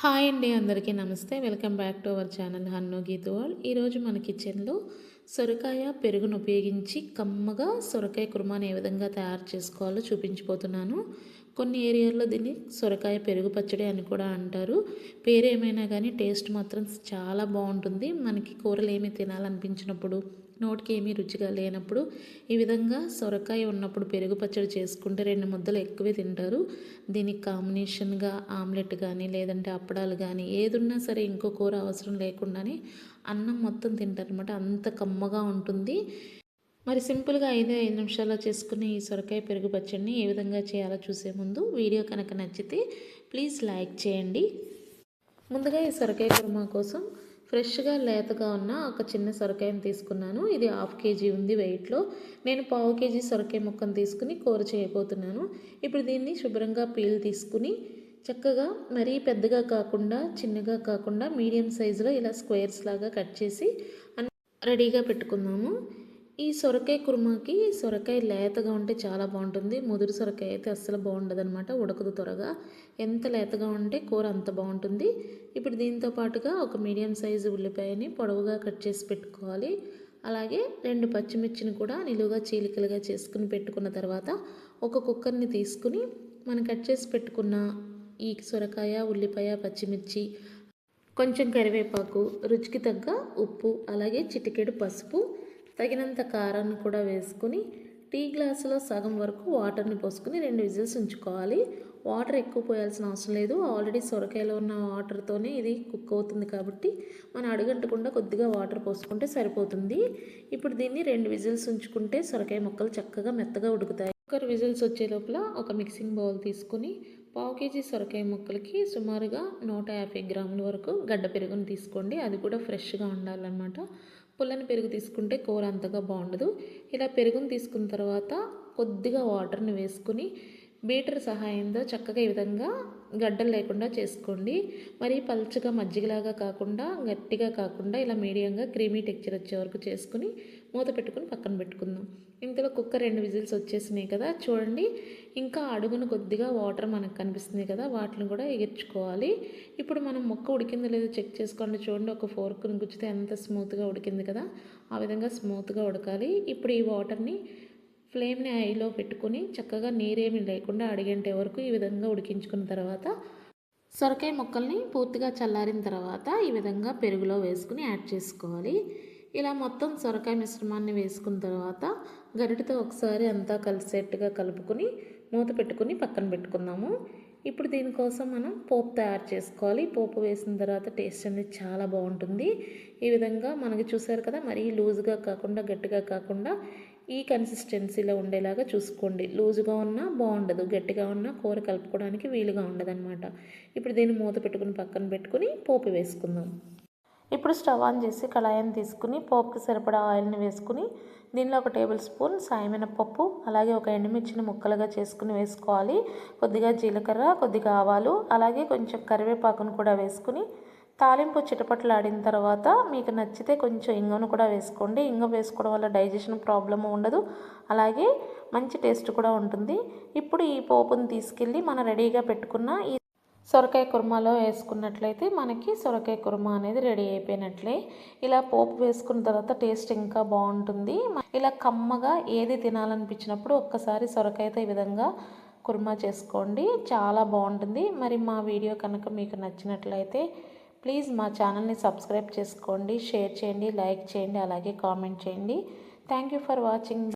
Hi అండి అందరికీ నమస్తే. Welcome back to our channel Hannu Geetu world. ఈరోజు మన కిచెన్లో సొరకాయ పెరుగును ఉపయోగించి కమ్మగా సొరకాయ కుర్మాని ఏ విధంగా తయారు చేసుకోవాలో చూపించిపోతున్నాను కొన్ని ఏరియాల్లో దీన్ని సొరకాయ పెరుగు పచ్చడి అని కూడా అంటారు. పేరు ఏమైనా కానీ టేస్ట్ మాత్రం చాలా బాగుంటుంది. మనకి కూరలు ఏమి తినాలనిపించినప్పుడు నోటికి ఏమీ రుచిగా లేనప్పుడు ఈ విధంగా సొరకాయ ఉన్నప్పుడు పెరుగు పచ్చడి చేసుకుంటే రెండు ముద్దలు ఎక్కువే తింటారు. దీనికి కాంబినేషన్గా ఆమ్లెట్ కానీ లేదంటే అప్పడాలు కానీ ఏదున్నా సరే ఇంకో కూర అవసరం లేకుండానే అన్నం మొత్తం తింటారు అనమాట అంత కమ్మగా ఉంటుంది. మరి సింపుల్గా ఐదు ఐదు నిమిషాల్లో చేసుకునే ఈ సొరకాయ పెరుగు పచ్చడిని ఏ విధంగా చేయాలో చూసే ముందు వీడియో కనుక నచ్చితే ప్లీజ్ లైక్ చేయండి. ముందుగా ఈ సొరకాయ కుర్మా కోసం ఫ్రెష్గా లేతగా ఉన్న ఒక చిన్న సొరకాయను తీసుకున్నాను. ఇది హాఫ్ కేజీ ఉంది వెయిట్లో. నేను పావు కేజీ సొరకాయ ముక్కను తీసుకుని కూర చేయబోతున్నాను. ఇప్పుడు దీన్ని శుభ్రంగా పీల్ తీసుకుని చక్కగా మరీ పెద్దగా కాకుండా చిన్నగా కాకుండా మీడియం సైజులో ఇలా స్క్వేర్స్ లాగా కట్ చేసి రెడీగా పెట్టుకుందాము. ఈ సొరకాయ కుర్మాకి సొరకాయ లేతగా ఉంటే చాలా బాగుంటుంది. ముదురు సొరకాయ అయితే అస్సలు బాగుండదు అనమాట ఉడకదు త్వరగా. ఎంత లేతగా ఉంటే కూర అంత బాగుంటుంది. ఇప్పుడు దీంతో పాటుగా ఒక మీడియం సైజు ఉల్లిపాయని పొడవుగా కట్ చేసి పెట్టుకోవాలి. అలాగే రెండు పచ్చిమిర్చిని కూడా నిలువుగా చీలికలుగా చేసుకుని పెట్టుకున్న తర్వాత ఒక కుక్కర్ని తీసుకుని మనం కట్ చేసి పెట్టుకున్న ఈ సొరకాయ ఉల్లిపాయ పచ్చిమిర్చి కొంచెం కరివేపాకు రుచికి తగ్గ ఉప్పు అలాగే చిటికెడు పసుపు తగినంత కారాన్ని కూడా వేసుకుని టీ గ్లాసులో సగం వరకు వాటర్ని పోసుకుని రెండు విజిల్స్ ఉంచుకోవాలి. వాటర్ ఎక్కువ పోయాల్సిన అవసరం లేదు. ఆల్రెడీ సొరకాయలో ఉన్న వాటర్తోనే ఇది కుక్ అవుతుంది కాబట్టి మనం అడుగంటకుండా కొద్దిగా వాటర్ పోసుకుంటే సరిపోతుంది. ఇప్పుడు దీన్ని రెండు విజిల్స్ ఉంచుకుంటే సొరకాయ ముక్కలు చక్కగా మెత్తగా ఉడుకుతాయి. కుక్కర్ విజిల్స్ వచ్చే లోపల ఒక మిక్సింగ్ బౌల్ తీసుకుని పావు కేజీ సొరకాయ ముక్కలకి సుమారుగా నూట యాభై గ్రాముల వరకు గడ్డ పెరుగును తీసుకోండి. అది కూడా ఫ్రెష్గా ఉండాలన్నమాట. పుల్లని పెరుగు తీసుకుంటే కూర అంతగా బాగుండదు. ఇలా పెరుగును తీసుకున్న తర్వాత కొద్దిగా వాటర్ని వేసుకుని బీటర్ సహాయంతో చక్కగా ఈ విధంగా గడ్డలు లేకుండా చేసుకోండి. మరి పల్చగా మజ్జిగలాగా కాకుండా గట్టిగా కాకుండా ఇలా మీడియంగా క్రీమీ టెక్చర్ వచ్చే వరకు చేసుకుని మూత పెట్టుకుని పక్కన పెట్టుకుందాం. ఇంతలో కుక్క రెండు విజిల్స్ వచ్చేసినాయి కదా. చూడండి ఇంకా అడుగును కొద్దిగా వాటర్ మనకు కనిపిస్తుంది కదా. వాటిని కూడా ఎగర్చుకోవాలి. ఇప్పుడు మనం మొక్క ఉడికిందో లేదో చెక్ చేసుకోండి. చూడండి ఒక ఫోర్క్ని గుచ్చితే ఎంత స్మూత్గా ఉడికింది కదా. ఆ విధంగా స్మూత్గా ఉడకాలి. ఇప్పుడు ఈ వాటర్ని ఫ్లేమ్ని ఐలో పెట్టుకుని చక్కగా నీరేమి లేకుండా అడిగంటే వరకు ఈ విధంగా ఉడికించుకున్న తర్వాత సొరకాయ ముక్కల్ని పూర్తిగా చల్లారిన తర్వాత ఈ విధంగా పెరుగులో వేసుకుని యాడ్ చేసుకోవాలి. ఇలా మొత్తం సొరకాయ మిశ్రమాన్ని వేసుకున్న తర్వాత గరిటతో ఒకసారి అంతా కలిసేట్టుగా కలుపుకొని మూత పెట్టుకుని పక్కన పెట్టుకుందాము. ఇప్పుడు దీనికోసం మనం పోపు తయారు చేసుకోవాలి. పోపు వేసిన తర్వాత టేస్ట్ అనేది చాలా బాగుంటుంది. ఈ విధంగా మనకి చూసారు కదా మరీ లూజ్గా కాకుండా గట్టిగా కాకుండా ఈ కన్సిస్టెన్సీలో ఉండేలాగా చూసుకోండి. లూజుగా ఉన్నా బాగుండదు గట్టిగా ఉన్నా కూర కలుపుకోవడానికి వీలుగా ఉండదన్నమాట. ఇప్పుడు దీన్ని మూత పెట్టుకుని పక్కన పెట్టుకుని పోపు వేసుకుందాం. ఇప్పుడు స్టవ్ ఆన్ చేసి కళాయిని తీసుకుని పోపుకి సరిపడా ఆయిల్ని వేసుకుని దీనిలో ఒక టేబుల్ స్పూన్ సాయమైన పప్పు అలాగే ఒక ఎండుమిర్చిని ముక్కలుగా చేసుకుని వేసుకోవాలి. కొద్దిగా జీలకర్ర కొద్దిగా ఆవాలు అలాగే కొంచెం కరివేపాకును కూడా వేసుకుని తాలింపు చిటపట్లాడిన తర్వాత మీకు నచ్చితే కొంచెం ఇంగను కూడా వేసుకోండి. ఇంగ వేసుకోవడం వల్ల డైజెషన్ ప్రాబ్లం ఉండదు. అలాగే మంచి టేస్ట్ కూడా ఉంటుంది. ఇప్పుడు ఈ పోపుని తీసుకెళ్ళి మనం రెడీగా పెట్టుకున్న ఈ సొరకాయ కుర్మాలో వేసుకున్నట్లయితే మనకి సొరకాయ కుర్మా అనేది రెడీ అయిపోయినట్లే. ఇలా పోపు వేసుకున్న తర్వాత టేస్ట్ ఇంకా బాగుంటుంది. ఇలా కమ్మగా ఏది తినాలనిపించినప్పుడు ఒక్కసారి సొరకాయతో ఈ విధంగా కుర్మా చేసుకోండి. చాలా బాగుంటుంది. మరి మా వీడియో కనుక మీకు నచ్చినట్లయితే ప్లీజ్ మా ఛానల్ని సబ్స్క్రైబ్ చేసుకోండి షేర్ చేయండి లైక్ చేయండి అలాగే కామెంట్ చేయండి. Thank you for watching